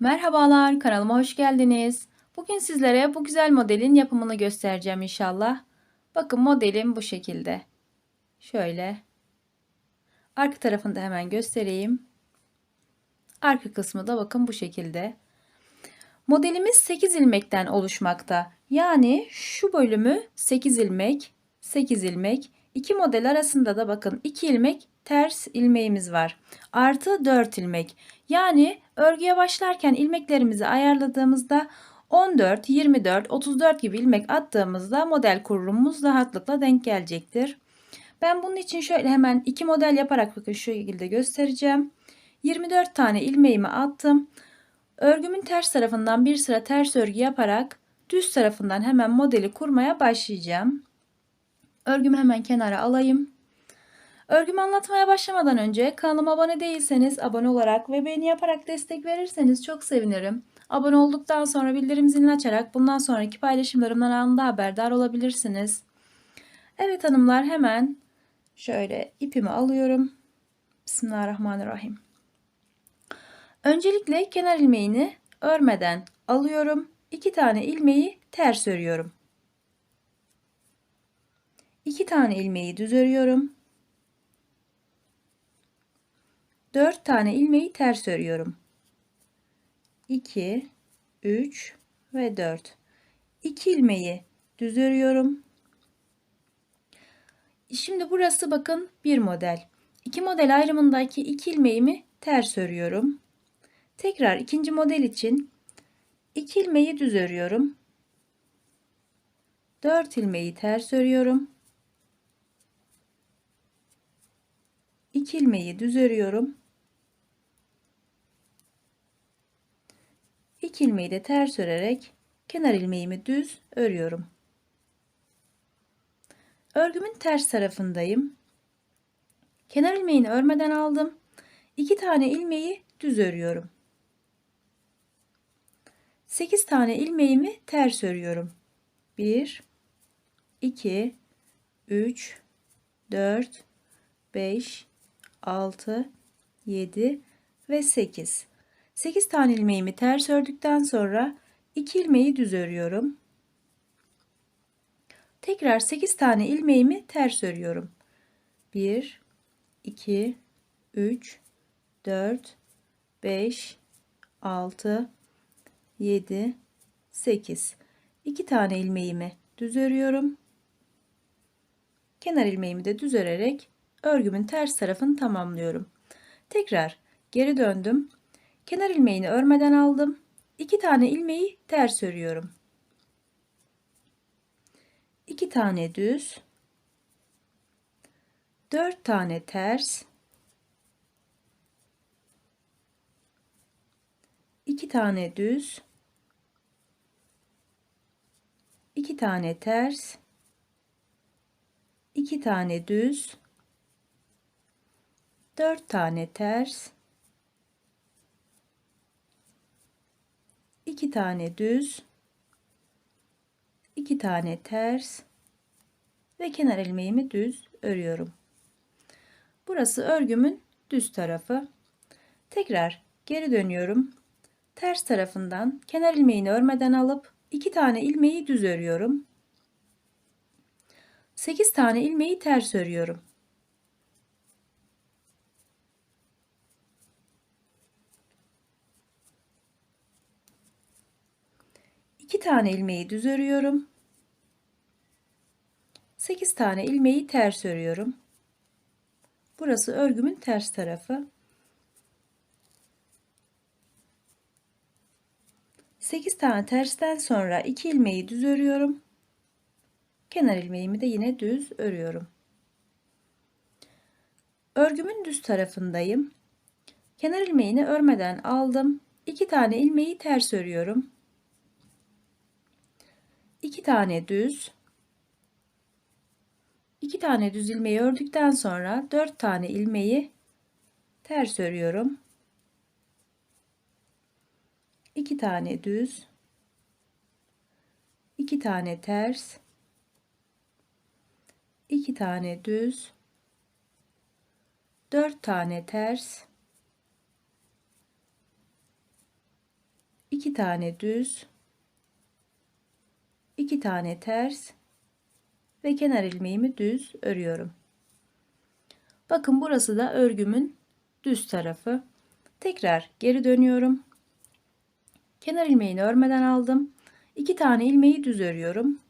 Merhabalar, kanalıma hoş geldiniz. Bugün sizlere bu güzel modelin yapımını göstereceğim inşallah. Bakın modelim bu şekilde. Şöyle. Arka tarafını da hemen göstereyim. Arka kısmı da bakın bu şekilde. Modelimiz 8 ilmekten oluşmakta. Yani şu bölümü 8 ilmek, 8 ilmek. İki model arasında da bakın 2 ilmek ters ilmeğimiz var. Artı 4 ilmek. Yani örgüye başlarken ilmeklerimizi ayarladığımızda 14, 24, 34 gibi ilmek attığımızda model kurulumumuz rahatlıkla denk gelecektir. Ben bunun için şöyle hemen iki model yaparak bakın şu şekilde göstereceğim. 24 tane ilmeğimi attım. Örgümün ters tarafından bir sıra ters örgü yaparak düz tarafından hemen modeli kurmaya başlayacağım. Örgümü hemen kenara alayım. Örgümü anlatmaya başlamadan önce kanalıma abone değilseniz abone olarak ve beğeni yaparak destek verirseniz çok sevinirim. Abone olduktan sonra bildirim zilini açarak bundan sonraki paylaşımlarımdan anında haberdar olabilirsiniz. Evet hanımlar hemen şöyle ipimi alıyorum. Bismillahirrahmanirrahim. Öncelikle kenar ilmeğini örmeden alıyorum. İki tane ilmeği ters örüyorum. İki tane ilmeği düz örüyorum. 4 tane ilmeği ters örüyorum. 2 3 ve 4. 2 ilmeği düz örüyorum. Şimdi burası bakın bir model. İki model ayrımındaki iki ilmeğimi ters örüyorum. Tekrar ikinci model için 2 ilmeği düz örüyorum. 4 ilmeği ters örüyorum. 2 ilmeği düz örüyorum. 2 ilmeği de ters örerek kenar ilmeğimi düz örüyorum. Örgümün ters tarafındayım. Kenar ilmeğini örmeden aldım. 2 tane ilmeği düz örüyorum. 8 tane ilmeğimi ters örüyorum. 1 2 3 4 5 6 7 ve 8 8 tane ilmeğimi ters ördükten sonra 2 ilmeği düz örüyorum. Tekrar 8 tane ilmeğimi ters örüyorum. 1 2 3 4 5 6 7 8 2 tane ilmeğimi düz örüyorum. Kenar ilmeğimi de düz örerek örgümün ters tarafını tamamlıyorum. Tekrar geri döndüm. Kenar ilmeğini örmeden aldım. 2 tane ilmeği ters örüyorum. 2 tane düz. 4 tane ters. 2 tane düz. 2 tane ters. 2 tane düz. 4 tane ters. 2 tane düz, 2 tane ters ve kenar ilmeğimi düz örüyorum. Burası örgümün düz tarafı. Tekrar geri dönüyorum. Ters tarafından kenar ilmeğini örmeden alıp 2 tane ilmeği düz örüyorum. 8 tane ilmeği ters örüyorum. 2 tane ilmeği düz örüyorum. 8 tane ilmeği ters örüyorum. Burası örgümün ters tarafı. 8 tane tersten sonra 2 ilmeği düz örüyorum. Kenar ilmeğimi de yine düz örüyorum. Örgümün düz tarafındayım. Kenar ilmeğini örmeden aldım. 2 tane ilmeği ters örüyorum. 2 tane düz. 2 tane düz ilmeği ördükten sonra 4 tane ilmeği ters örüyorum. 2 tane düz. 2 tane ters. 2 tane düz. 4 tane ters. 2 tane düz, 2 tane ters ve kenar ilmeğimi düz örüyorum. Bakın burası da örgümün düz tarafı. Tekrar geri dönüyorum. Kenar ilmeğini örmeden aldım. 2 tane ilmeği düz örüyorum.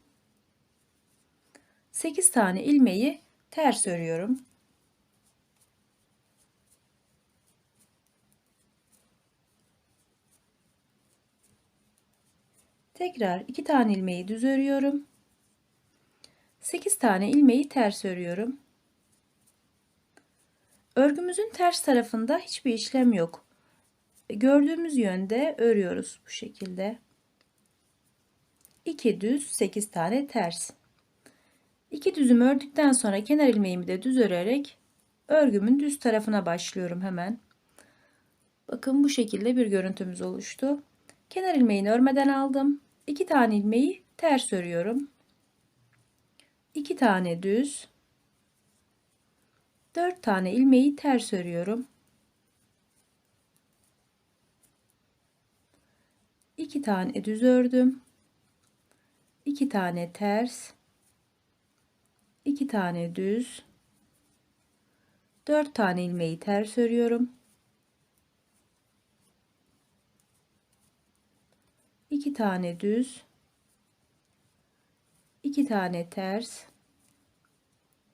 8 tane ilmeği ters örüyorum. Tekrar 2 tane ilmeği düz örüyorum. 8 tane ilmeği ters örüyorum. Örgümüzün ters tarafında hiçbir işlem yok. Gördüğümüz yönde örüyoruz bu şekilde. 2 düz 8 tane ters. 2 düzümü ördükten sonra kenar ilmeğimi de düz örerek örgümün düz tarafına başlıyorum hemen. Bakın bu şekilde bir görüntümüz oluştu. Kenar ilmeğini örmeden aldım. 2 tane ilmeği ters örüyorum. 2 tane düz 4 tane ilmeği ters örüyorum. 2 tane düz ördüm. 2 tane ters 2 tane düz 4 tane ilmeği ters örüyorum. 2 tane düz 2 tane ters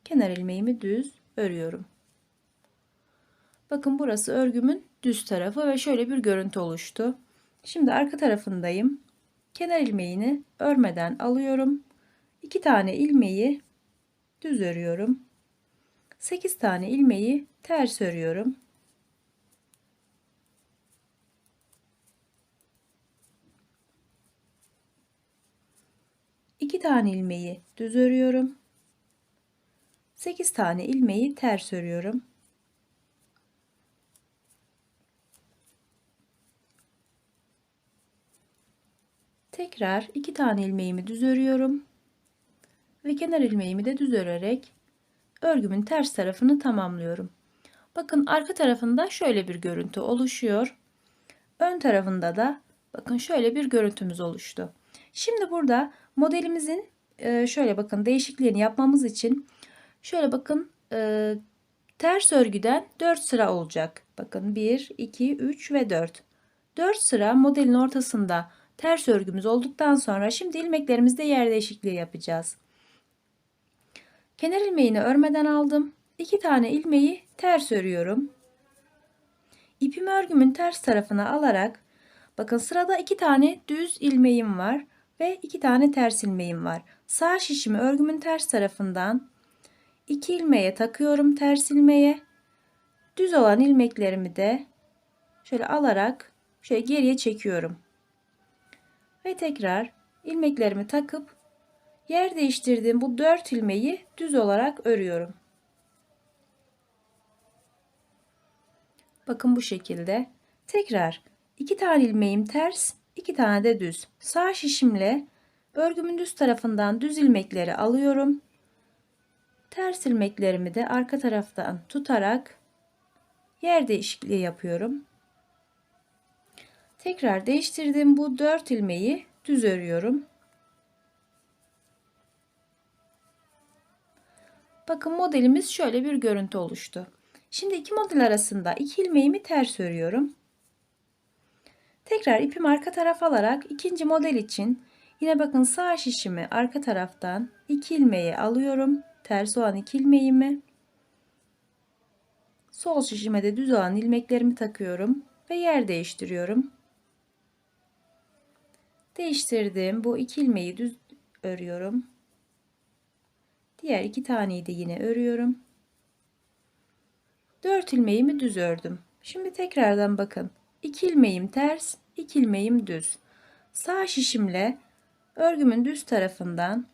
kenar ilmeğimi düz örüyorum. Bakın burası örgümün düz tarafı ve şöyle bir görüntü oluştu. Şimdi arka tarafındayım. Kenar ilmeğini örmeden alıyorum. 2 tane ilmeği düz örüyorum. 8 tane ilmeği ters örüyorum. İki tane ilmeği düz örüyorum. 8 tane ilmeği ters örüyorum. Tekrar iki tane ilmeğimi düz örüyorum ve kenar ilmeğimi de düz örerek örgümün ters tarafını tamamlıyorum. Bakın arka tarafında şöyle bir görüntü oluşuyor. Ön tarafında da bakın şöyle bir görüntümüz oluştu. Şimdi burada modelimizin e, şöyle bakın değişikliğini yapmamız için şöyle bakın e, ters örgüden 4 sıra olacak. Bakın 1, 2, 3 ve 4. 4 sıra modelin ortasında ters örgümüz olduktan sonra şimdi ilmeklerimizde yer değişikliği yapacağız. Kenar ilmeğini örmeden aldım. 2 tane ilmeği ters örüyorum. İpimi örgümün ters tarafına alarak bakın sırada 2 tane düz ilmeğim var ve 2 tane ters ilmeğim var. Sağ şişimi örgümün ters tarafından 2 ilmeğe takıyorum ters ilmeğe. Düz olan ilmeklerimi de şöyle alarak şöyle geriye çekiyorum. Ve tekrar ilmeklerimi takıp Yer değiştirdiğim bu 4 ilmeği düz olarak örüyorum. Bakın bu şekilde. Tekrar 2 tane ilmeğim ters, 2 tane de düz. Sağ şişimle örgümün düz tarafından düz ilmekleri alıyorum. Ters ilmeklerimi de arka taraftan tutarak yer değişikliği yapıyorum. Tekrar değiştirdiğim bu 4 ilmeği düz örüyorum. Bakın modelimiz şöyle bir görüntü oluştu. Şimdi iki model arasında iki ilmeğimi ters örüyorum. Tekrar ipimi arka taraf alarak ikinci model için yine bakın sağ şişimi arka taraftan iki ilmeği alıyorum. Ters olan iki ilmeğimi. Sol şişime de düz olan ilmeklerimi takıyorum ve yer değiştiriyorum. Değiştirdim. Bu iki ilmeği düz örüyorum. Diğer iki taneyi de yine örüyorum. 4 ilmeğimi düz ördüm. Şimdi tekrardan bakın. 2 ilmeğim ters, 2 ilmeğim düz. Sağ şişimle örgümün düz tarafından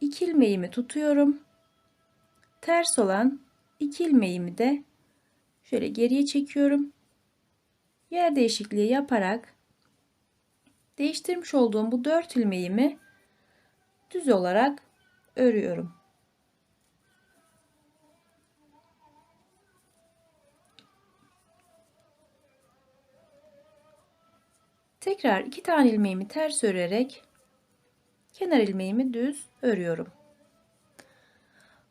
2 ilmeğimi tutuyorum. Ters olan 2 ilmeğimi de şöyle geriye çekiyorum. Yer değişikliği yaparak değiştirmiş olduğum bu 4 ilmeğimi düz olarak örüyorum. Tekrar iki tane ilmeğimi ters örerek kenar ilmeğimi düz örüyorum.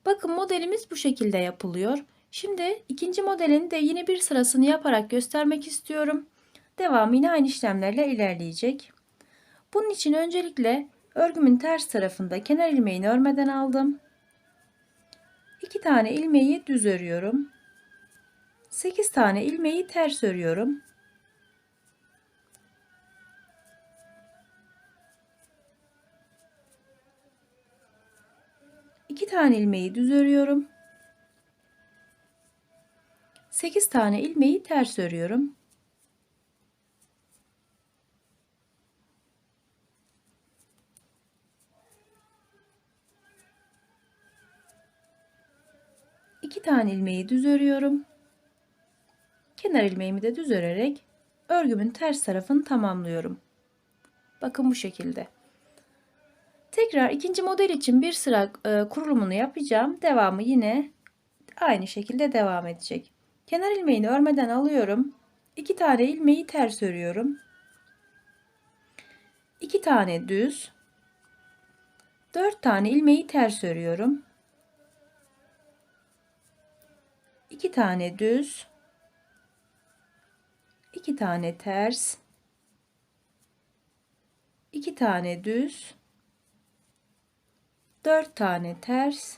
Bakın modelimiz bu şekilde yapılıyor. Şimdi ikinci modelin de yine bir sırasını yaparak göstermek istiyorum. Devam yine aynı işlemlerle ilerleyecek. Bunun için öncelikle örgümün ters tarafında kenar ilmeğini örmeden aldım. 2 tane ilmeği düz örüyorum. 8 tane ilmeği ters örüyorum. İki tane ilmeği düz örüyorum. 8 tane ilmeği ters örüyorum. İki tane ilmeği düz örüyorum. Kenar ilmeğimi de düz örerek örgümün ters tarafını tamamlıyorum. Bakın bu şekilde. Tekrar ikinci model için bir sıra e, kurulumunu yapacağım. Devamı yine aynı şekilde devam edecek. Kenar ilmeğini örmeden alıyorum. 2 tane ilmeği ters örüyorum. 2 tane düz. 4 tane ilmeği ters örüyorum. 2 tane düz. 2 tane ters. 2 tane düz. 4 tane ters.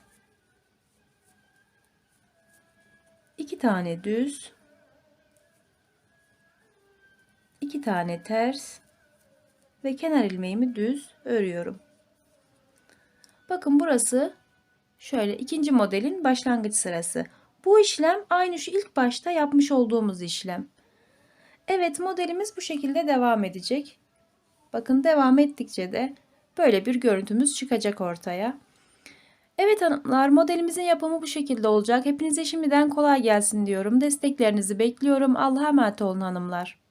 2 tane düz, 2 tane ters ve kenar ilmeğimi düz örüyorum. Bakın burası şöyle ikinci modelin başlangıç sırası. Bu işlem aynı şu ilk başta yapmış olduğumuz işlem. Evet modelimiz bu şekilde devam edecek. Bakın devam ettikçe de böyle bir görüntümüz çıkacak ortaya. Evet hanımlar modelimizin yapımı bu şekilde olacak. Hepinize şimdiden kolay gelsin diyorum. Desteklerinizi bekliyorum. Allah'a emanet olun hanımlar.